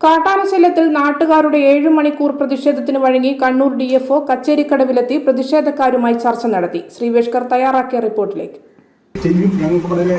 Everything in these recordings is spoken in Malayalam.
കാട്ടാനശല്യത്തിൽ നാട്ടുകാരുടെ ഏഴ് മണിക്കൂർ പ്രതിഷേധത്തിന് വഴങ്ങി കണ്ണൂർ ഡി എഫ് ഒ കച്ചേരിക്കടവിലെത്തി പ്രതിഷേധക്കാരുമായി ചർച്ച നടത്തി. ശ്രീവേഷ്കർ തയ്യാറാക്കിയ റിപ്പോർട്ടിലേക്ക്. ചെയ്യും ഞങ്ങൾക്ക് വളരെ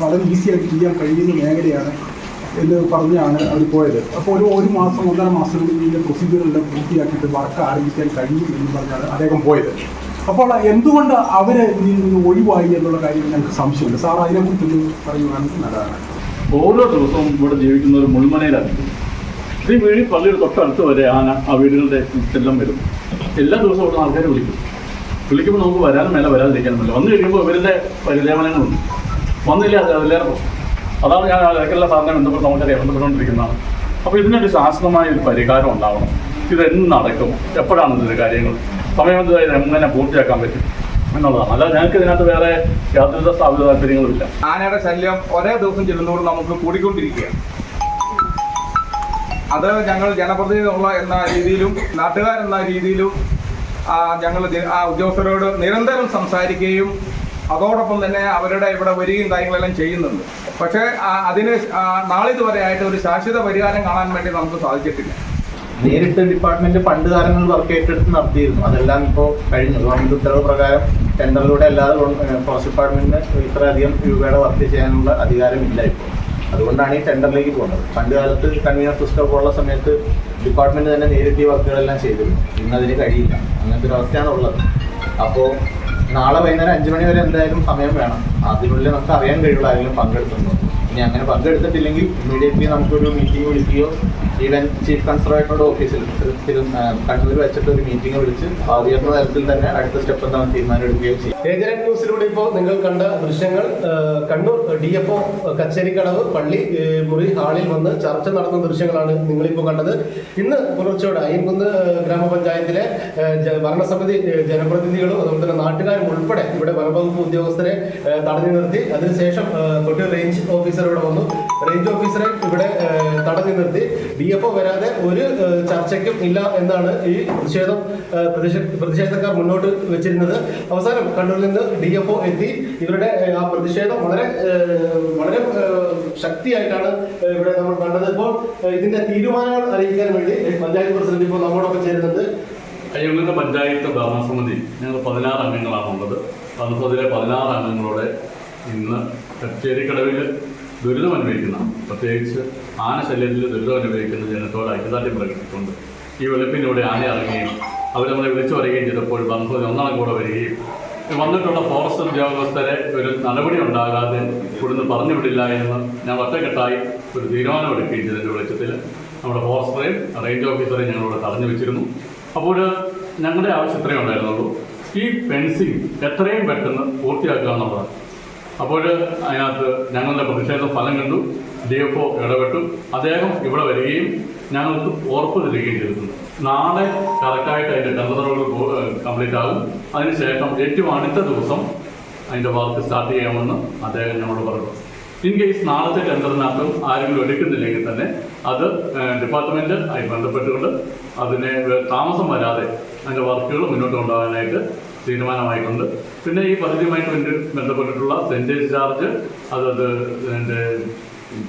വളരെ ഈസിയായിട്ട് ചെയ്യാൻ കഴിയുന്ന മേഖലയാണ് എന്ന് പറഞ്ഞാണ് അവർ പോയത്. അപ്പോൾ ഒരു ഒരു മാസം ഒന്നര മാസത്തിനുള്ളിൽ ഇതിന്റെ പ്രൊസീജിയറെല്ലാം പൂർത്തിയാക്കിയിട്ട് വർക്ക് ആരംഭിക്കാൻ കഴിയും എന്ന് പറഞ്ഞാണ് അദ്ദേഹം പോയത്. അപ്പോൾ എന്തുകൊണ്ട് അവരെ ഒഴിവായി എന്നുള്ള കാര്യം ഞങ്ങൾക്ക് സംശയമുണ്ട്. സാർ അതിനെക്കുറിച്ചൊന്ന് പറയുവാണെങ്കിൽ നല്ലതാണ്. ഓരോ ദിവസവും ഇവിടെ ജീവിക്കുന്ന ഒരു മുൾമനയിലാണ് ഈ വീട് പള്ളിയുടെ തൊട്ടടുത്ത് വരെ ആന ആ വീടുകളുടെ ചെല്ലം വരും. എല്ലാ ദിവസവും ഇവിടെ ആൾക്കാരെ വിളിക്കും. വിളിക്കുമ്പോൾ നമുക്ക് വരാനും മേലെ വരാതിരിക്കാനും പറ്റില്ല വന്നു കഴിയുമ്പോൾ ഇവരുടെ പരിദേവനങ്ങളുണ്ട് വന്നില്ല അത് അതിലേറെ. അതാണ് ഞാൻ ഇടയ്ക്കുള്ള സാറിനെ ബന്ധപ്പെട്ട് നമുക്കറിയാം ബന്ധപ്പെട്ടുകൊണ്ടിരിക്കുന്നതാണ്. അപ്പോൾ ഇതിനൊരു ശാസ്ത്രമായ ഒരു പരിഹാരം ഉണ്ടാവണം. ഇതെന്ന് നടക്കും? എപ്പോഴാണ് ഇതിന്റെ കാര്യങ്ങൾ? സമയം എങ്ങനെ പൂർത്തിയാക്കാൻ പറ്റും? എന്നുള്ളതാണ്. അല്ലാതെ ഞങ്ങൾക്ക് ഇതിനകത്ത് വേറെ യാതൊരു സ്ഥാപിത താല്പര്യങ്ങളുമില്ല. ആനയുടെ ശല്യം ഒരേ ദിവസം ചെല്ലുന്നതോട് നമുക്ക് കൂടിക്കൊണ്ടിരിക്കുകയാണ്. അത് ഞങ്ങൾ ജനപ്രതിനിധികളുള്ള എന്ന രീതിയിലും നാട്ടുകാരെന്ന രീതിയിലും ഞങ്ങൾ ആ ഉദ്യോഗസ്ഥരോട് നിരന്തരം സംസാരിക്കുകയും അതോടൊപ്പം തന്നെ അവരുടെ ഇവിടെ വരികയും കാര്യങ്ങളെല്ലാം ചെയ്യുന്നുണ്ട്. പക്ഷേ അതിന് നാളിതുവരെ ആയിട്ട് ഒരു ശാശ്വത പരിഹാരം കാണാൻ വേണ്ടി നമുക്ക് സാധിച്ചിട്ടില്ല. നേരിട്ട് ഡിപ്പാർട്ട്മെന്റ് പണ്ട് കാലങ്ങളിൽ വർക്ക് ഏറ്റെടുത്ത് നടത്തിയിരുന്നു. അതെല്ലാം ഇപ്പോൾ കഴിഞ്ഞു. ഗവൺമെന്റ് ഉത്തരവ് പ്രകാരം ടെൻഡറിലൂടെ അല്ലാതെ ഫോറസ്റ്റ് ഡിപ്പാർട്ട്മെന്റിന് ഇത്രയധികം രൂപയുടെ വർക്ക് ചെയ്യാനുള്ള അധികാരമില്ല ഇപ്പോൾ അതുകൊണ്ടാണ് ഈ ടെൻഡറിലേക്ക് പോകുന്നത്. പണ്ട് കാലത്ത് കൺവീനർ സിസ്റ്റം ഉള്ള സമയത്ത് ഡിപ്പാർട്ട്മെന്റ് തന്നെ നേരിട്ട് ഈ വർക്കുകളെല്ലാം ചെയ്തിരുന്നു. ഇന്ന് അതിന് കഴിയില്ല. അങ്ങനത്തെ ഒരു അവസ്ഥയാണ് ഉള്ളത്. അപ്പോൾ നാളെ വൈകുന്നേരം അഞ്ച് മണി വരെ എന്തായാലും സമയം വേണം. അതിനുള്ളിൽ നമുക്ക് അറിയാൻ കഴിയുള്ളൂ ആരെങ്കിലും പങ്കെടുത്തുണ്ടോ ഇനി അങ്ങനെ പങ്കെടുത്തിട്ടില്ലെങ്കിൽ ഇമ്മീഡിയറ്റ്ലി നമുക്കൊരു മീറ്റിംഗ് വിളിക്കുകയോ ഈവൻ ചീഫ് കൺസർവേറ്ററുടെ ഓഫീസിൽ കണ്ണൂർ വെച്ചിട്ട് ഒരു മീറ്റിംഗ് വിളിച്ച് ആ ഉയർന്ന തലത്തിൽ തന്നെ അടുത്ത സ്റ്റെപ്പ് എന്താണ് തീരുമാനം എടുക്കുകയും ചെയ്യും. ഏജനറ്റ് ന്യൂസിലൂടെ ഇപ്പോൾ നിങ്ങൾ കണ്ട ദൃശ്യങ്ങൾ Kannur D F O Kacherikkadavu പള്ളി മുറി ഹാളിൽ വന്ന് ചർച്ച നടന്ന ദൃശ്യങ്ങളാണ് നിങ്ങളിപ്പോൾ കണ്ടത്. ഇന്ന് പുലർച്ചയോടെ അയ്യൻകുന്ന് ഗ്രാമപഞ്ചായത്തിലെ ഭരണസമിതി ജനപ്രതിനിധികളും അതുപോലെ തന്നെ നാട്ടുകാരും ഉൾപ്പെടെ ഇവിടെ വനംവകുപ്പ് ഉദ്യോഗസ്ഥരെ തടഞ്ഞു നിർത്തി. അതിനുശേഷം ആ, റേഞ്ച് ഓഫീസർ ഇവിടെ വന്നു. റേഞ്ച് ഓഫീസറെ നിർത്തി. ഡി എഫ് ഒ വരാതെ ഒരു ചർച്ചയ്ക്കും ഇല്ല എന്നാണ് ഈ പ്രതിഷേധം പ്രതിഷേധക്കാർ മുന്നോട്ട് വെച്ചിരുന്നത്. അവസാനം കണ്ണൂരിൽ നിന്ന് ഡി എഫ് ഒ എത്തി. ഇവരുടെ ആ, പ്രതിഷേധം വളരെ വളരെ ശക്തിയായിട്ടാണ് ഇവിടെ നമ്മൾ കണ്ടത്. ഇപ്പോൾ ഇതിന്റെ തീരുമാനങ്ങൾ അറിയിക്കാൻ വേണ്ടി പഞ്ചായത്ത് പ്രസിഡന്റ് ഇപ്പോൾ നമ്മോടൊപ്പം ചേരുന്നുണ്ട്. അയ്യങ്ങളുടെ പഞ്ചായത്ത് ഭരണസമിതി ഞങ്ങൾ പതിനാറ് അംഗങ്ങളാണുള്ളത്. ഭരണസമിതിയിലെ പതിനാറ് അംഗങ്ങളോടെ ഇന്ന് കച്ചേരിക്കടവിൽ ദുരിതം അനുഭവിക്കുന്ന പ്രത്യേകിച്ച് ആന ആനശല്യത്തിൽ ദുരിതം അനുഭവിക്കുന്ന ജനത്തോട് ഐക്യദാർഢ്യം പ്രകടിപ്പിച്ചുകൊണ്ട് ഈ വെളുപ്പിനൂടെ ആന ഇറങ്ങുകയും അവർ നമ്മളെ വിളിച്ചു പറയുകയും ചെയ്തപ്പോൾ ഭരണസമിതി ഒന്നാണ് കൂടെ വരികയും വന്നിട്ടുള്ള ഫോറസ്റ്റ് ഉദ്യോഗസ്ഥരെ ഒരു നടപടി ഉണ്ടാകാതെ ഇവിടുന്ന് പറഞ്ഞു വിടില്ല എന്ന് ഞാൻ ഒറ്റക്കെട്ടായി ഒരു തീരുമാനമെടുക്കുകയും ചെയ്തതിന്റെ വെളിച്ചത്തിൽ. നമ്മുടെ ഫോറസ്റ്ററെയും റേഞ്ച് ഓഫീസറെയും ഞങ്ങളിവിടെ തടഞ്ഞു വെച്ചിരുന്നു. അപ്പോൾ ഞങ്ങളുടെ ആവശ്യം ഉണ്ടായിരുന്നുള്ളൂ. ഈ ഫെൻസിങ് എത്രയും പെട്ടെന്ന് പൂർത്തിയാക്കുക എന്നുള്ളതാണ്. അപ്പോൾ അതിനകത്ത് ഞങ്ങളുടെ പ്രതിഷേധ ഫലം കണ്ടു. ഡി ഇടപെട്ടു. അദ്ദേഹം ഇവിടെ വരികയും ഞങ്ങൾക്ക് ഉറപ്പ് തരികയും ചെയ്തിരുന്നു നാളെ കറക്റ്റായിട്ട് അതിന്റെ ടെൻഡറുകൾ കംപ്ലീറ്റ് ആകും. അതിനുശേഷം ഏറ്റവും അടുത്ത ദിവസം അതിന്റെ വർക്ക് സ്റ്റാർട്ട് ചെയ്യാമെന്ന് അദ്ദേഹം ഞങ്ങളോട് പറഞ്ഞു. ഇൻ കേസ് നാളത്തെ ടെൻഡറിനകത്തും ആരെങ്കിലും എടുക്കുന്നില്ലെങ്കിൽ തന്നെ അത് ഡിപ്പാർട്ട്മെന്റ് ആയി ബന്ധപ്പെട്ടുകൊണ്ട് അതിനെ താമസം വരാതെ അതിന്റെ വർക്കുകൾ മുന്നോട്ട് കൊണ്ടുപോകാനായിട്ട് തീരുമാനമായിട്ടുണ്ട്. പിന്നെ ഈ പദ്ധതിയുമായിട്ട് ബന്ധ- ബന്ധപ്പെട്ടിട്ടുള്ള സെന്റേജ് ചാർജ് അതത് എന്റെ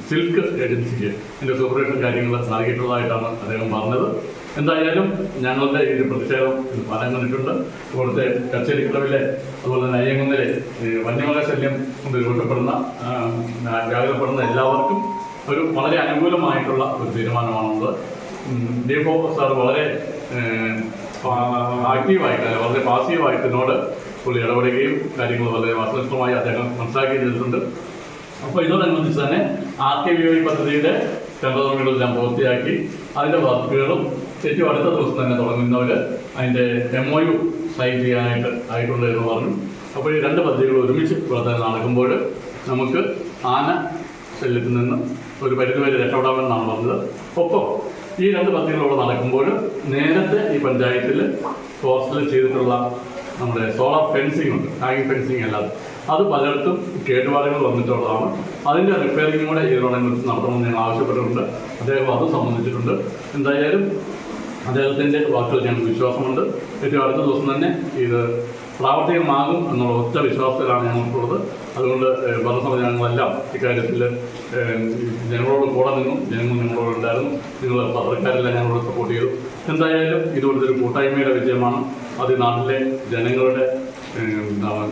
സിൽക്ക് ഏജൻസിക്ക് എന്റെ സൂപ്പറേഷൻ കാര്യങ്ങൾ നൽകിയിട്ടുള്ളതായിട്ടാണ് അദ്ദേഹം പറഞ്ഞത്. എന്തായാലും ഞങ്ങളുടെ ഈ പ്രതിഷേധം ഫലം കണ്ടിട്ടുണ്ട്. ഇവിടുത്തെ കച്ചേരിക്കടവിലെ അതുപോലെ തന്നെ അയ്യങ്കുന്നിലെ വന്യമൃഗ ശല്യം കൊണ്ട് രൂപപ്പെടുന്ന ജാഗ്രതപ്പെടുന്ന എല്ലാവർക്കും ഒരു വളരെ അനുകൂലമായിട്ടുള്ള ഒരു തീരുമാനമാണുള്ളത്. ദീപോ സാർ വളരെ ആക്റ്റീവായിട്ട് വളരെ പാസീവായിട്ട് ഇതിനോട് പുള്ളി ഇടപെടുകയും കാര്യങ്ങൾ വളരെ വസ്തുനിഷ്ഠമായി അദ്ദേഹം മനസ്സിലാക്കുകയും ചെയ്തിട്ടുണ്ട്. അപ്പോൾ ഇതോടനുബന്ധിച്ച് തന്നെ ആർ കെ വി ഐ പദ്ധതിയുടെ ടെൻഡറുകളെല്ലാം പൂർത്തിയാക്കി അതിന്റെ വർക്കുകളും ഏറ്റവും അടുത്ത ദിവസം തന്നെ തുടങ്ങുന്നവർ അതിന്റെ എം ഒ യു സൈൻ ചെയ്യാനായിട്ട് ആയിട്ടുണ്ട് എന്ന് പറഞ്ഞു. അപ്പോൾ ഈ രണ്ട് പദ്ധതികൾ ഒരുമിച്ച് തന്നെ നടക്കുമ്പോൾ നമുക്ക് ആന ശല്യത്തിൽ നിന്ന് ഒരു പരിധിവരെ രക്ഷപ്പെടാമെന്നാണ് പറഞ്ഞത്. ഒപ്പം ഈ രണ്ട് പദ്ധതികളോട് നടക്കുമ്പോൾ നേരത്തെ ഈ പഞ്ചായത്തിൽ ഫോറസ്റ്റിൽ ചെയ്തിട്ടുള്ള നമ്മുടെ സോളാർ ഫെൻസിങ് ഉണ്ട്. ഹാങ്ങിങ് ഫെൻസിങ് അല്ലാതെ. അത് പലയിടത്തും കേടുപാടുകൾ വന്നിട്ടുള്ളതാണ്. അതിന്റെ റിപ്പയറിംഗ് കൂടെ ഇതിനോടനുബന്ധിച്ച് നടത്തണമെന്ന് ഞങ്ങൾ ആവശ്യപ്പെട്ടിട്ടുണ്ട്. അദ്ദേഹം അത് സംബന്ധിച്ചിട്ടുണ്ട്. എന്തായാലും അദ്ദേഹത്തിന്റെ വാക്കുകൾ ഞങ്ങൾക്ക് വിശ്വാസമുണ്ട്. ഏറ്റവും അടുത്ത ദിവസം തന്നെ ഇത് പ്രാവർത്തികമാകും എന്നുള്ള ഒറ്റ വിശ്വാസത്തിലാണ് ഞങ്ങൾക്കുള്ളത്. അതുകൊണ്ട് ഭരണസമിതി ഞങ്ങളെല്ലാം ഇക്കാര്യത്തിൽ ജനങ്ങളോട് കൂടെ നിന്നു. ജനങ്ങൾ ഞങ്ങളോട് ഉണ്ടായിരുന്നു. നിങ്ങൾ പത്രക്കാരെല്ലാം ഞങ്ങളോട് സപ്പോർട്ട് ചെയ്തു. എന്തായാലും ഇതുപോലത്തെ ഒരു കൂട്ടായ്മയുടെ വിജയമാണ്. അത് നാട്ടിലെ ജനങ്ങളുടെ എന്താണ്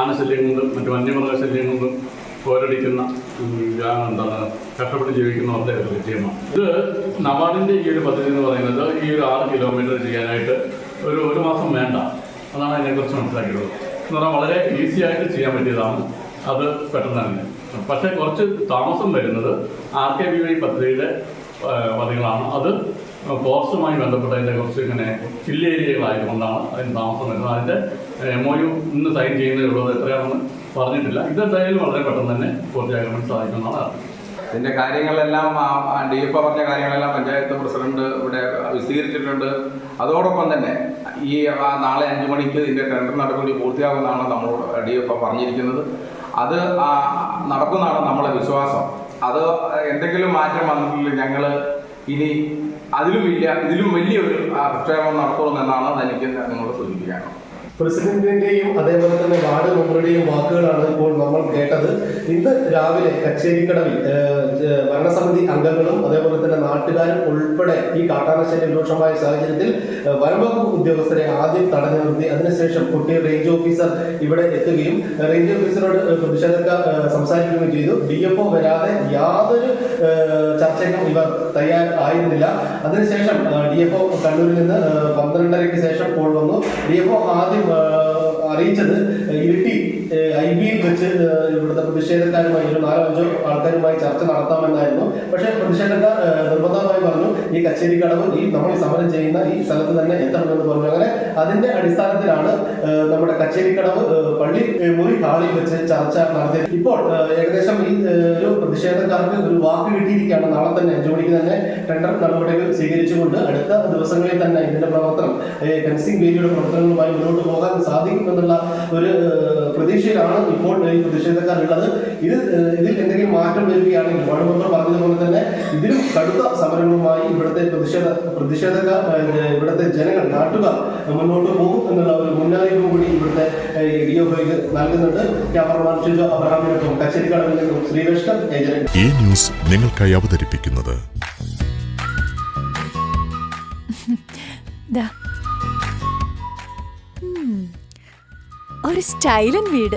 ആനശല്യം കൊണ്ടും മറ്റു വന്യമൃഗശല്യം കൊണ്ടും പോരടിക്കുന്ന എന്താണ് കഷ്ടപ്പെട്ട് ജീവിക്കുന്നവരുടെ ഒരു വിജയമാണ്. ഇത് നബാർഡിന്റെ ഈ ഒരു പദ്ധതി എന്ന് പറയുന്നത് ഈ ഒരു ആറ് കിലോമീറ്റർ ചെയ്യാനായിട്ട് ഒരു ഒരു മാസം വേണ്ട. അതാണ് അതിനെക്കുറിച്ച് മനസ്സിലാക്കിയത് എന്ന് പറഞ്ഞാൽ വളരെ ഈസി ആയിട്ട് ചെയ്യാൻ പറ്റിയതാണ്. അത് പെട്ടെന്ന് തന്നെ. പക്ഷേ കുറച്ച് താമസം വരുന്നത് ആർ കെ ബി വൈ പദ്ധതിയുടെ പദ്ധതികളാണ്. അത് ഫോറസ്റ്റുമായി ബന്ധപ്പെട്ടതിന്റെ കുറച്ച് ഇങ്ങനെ ഹിൽ ഏരിയകളായതുകൊണ്ടാണ് അതിന് താമസം വരുന്നത്. അതിന്റെ എം ഒ യു ഇന്ന് സൈൻ ചെയ്യുന്നതിലുള്ളത് എത്രയാണെന്ന് പറഞ്ഞിട്ടില്ല. ഇതെന്തായാലും വളരെ പെട്ടെന്ന് തന്നെ പൂർത്തിയാക്കാൻ വേണ്ടി ഇതിന്റെ കാര്യങ്ങളെല്ലാം ഡി എഫ് പറഞ്ഞ കാര്യങ്ങളെല്ലാം പഞ്ചായത്ത് പ്രസിഡന്റ് ഇവിടെ വിശദീകരിച്ചിട്ടുണ്ട്. അതോടൊപ്പം തന്നെ ഈ നാളെ അഞ്ചു മണിക്ക് ഇതിന്റെ ടെൻഡർ നടപടി പൂർത്തിയാകുമെന്നാണ് നമ്മൾ ഡി എഫ് പറഞ്ഞിരിക്കുന്നത്. അത് നടക്കുന്നതാണ് നമ്മളെ വിശ്വാസം. അത് എന്തെങ്കിലും മാറ്റം വന്നിട്ടില്ല ഞങ്ങൾ ഇനി അതിലും ഇല്ല ഇതിലും വലിയൊരു പ്രക്ഷേപം നടത്തുമെന്നാണ് എനിക്ക് നിങ്ങളോട് സൂചിപ്പിക്കാനുള്ളത്. പ്രസിഡന്റിന്റെയും അതേപോലെ തന്നെ വാർഡ് മെമ്പറുടെയും വാക്കുകളാണ് ഇപ്പോൾ നമ്മൾ കേട്ടത്. ഇന്ന് രാവിലെ കച്ചേരിക്കടവിൽ ഭരണസമിതി അംഗങ്ങളും അതേപോലെ തന്നെ നാട്ടുകാരും ഉൾപ്പെടെ ഈ കാട്ടാനശല്യം രൂക്ഷമായ സാഹചര്യത്തിൽ വനംവകുപ്പ് ഉദ്യോഗസ്ഥരെ ആദ്യം തടഞ്ഞു നിർത്തി. അതിനുശേഷം കുട്ടി റേഞ്ച് ഓഫീസർ ഇവിടെ എത്തുകയും റേഞ്ച് ഓഫീസറോട് പ്രതിഷേധക്കാർ സംസാരിക്കുകയും ചെയ്തു. ഡി എഫ് ഒ വരാതെ യാതൊരു ചർച്ചയ്ക്കും ഇവർ തയ്യാറായിരുന്നില്ല അതിനുശേഷം ഡി എഫ് ഒ കണ്ണൂരിൽ നിന്ന് പന്ത്രണ്ടരയ്ക്ക് ശേഷം പോൾ വന്നു. ഡി എഫ് ഒ ആദ്യം അറിയിച്ചത്. ഇരിട്ടി ബിയിൽ വെച്ച് ഇവിടുത്തെ പ്രതിഷേധക്കാരുമായി ഒരു നാലോ അഞ്ചോ ആൾക്കാരുമായി ചർച്ച നടത്താമെന്നായിരുന്നു. പക്ഷേ പ്രതിഷേധക്കാർ നിർബന്ധമായി പറഞ്ഞു ഈ കച്ചേരി കടവ് ഈ നമ്മൾ സമരം ചെയ്യുന്ന ഈ സ്ഥലത്ത് തന്നെ എത്തണമെന്ന് പറഞ്ഞു. അങ്ങനെ അതിന്റെ അടിസ്ഥാനത്തിലാണ് നമ്മുടെ കച്ചേരിക്കടവ് കടവ് പള്ളി മുറി ഹാളിൽ വെച്ച് ചർച്ച നടത്തിയത്. ഇപ്പോൾ ഏകദേശം ഈ ഒരു പ്രതിഷേധക്കാർക്ക് ഒരു വാക്ക് കിട്ടിയിരിക്കുകയാണ്. നാളെ തന്നെ അഞ്ചു മണിക്ക് തന്നെ ടെൻഡർ നടപടികൾ സ്വീകരിച്ചുകൊണ്ട് അടുത്ത ദിവസങ്ങളിൽ തന്നെ ഇതിന്റെ പ്രവർത്തനം ഫെൻസിംഗ് വേദിയുടെ പ്രവർത്തനങ്ങളുമായി മുന്നോട്ട് പോകാൻ സാധിക്കുമെന്നുള്ള ഒരു പ്രതീക്ഷയിലാണ് ഇപ്പോൾ ഈ പ്രതിഷേധക്കാർ ഉള്ളത് ഇത് ഇതിൽ എന്തെങ്കിലും മാറ്റം വരികയാണെങ്കിൽ മെമ്പർ പറഞ്ഞതുപോലെ തന്നെ ഇതിലും കടുത്ത സമരങ്ങളുമായി ഇവിടുത്തെ പ്രതിഷേധ പ്രതിഷേധക്കാർ ഇവിടുത്തെ ജനങ്ങൾ നാട്ടുകാർ മുന്നോട്ട് പോകും എന്നുള്ള ഒരു മുന്നറിയിപ്പും കൂടി ഇവിടുത്തെ ഡി എഫ് ഐക്ക് നൽകുന്നുണ്ട്. ക്യാമറമാൻ ഷിജോ അബ്രഹാമിനൊപ്പം കച്ചേരിക്കടവിൽ നിന്നും ശ്രീകൃഷ്ണൻ ഏജന്റ് ഈ ന്യൂസ് നിങ്ങൾക്കായി അവതരിപ്പിക്കുന്നത്. ഒരു സ്റ്റൈലൻ വീട്.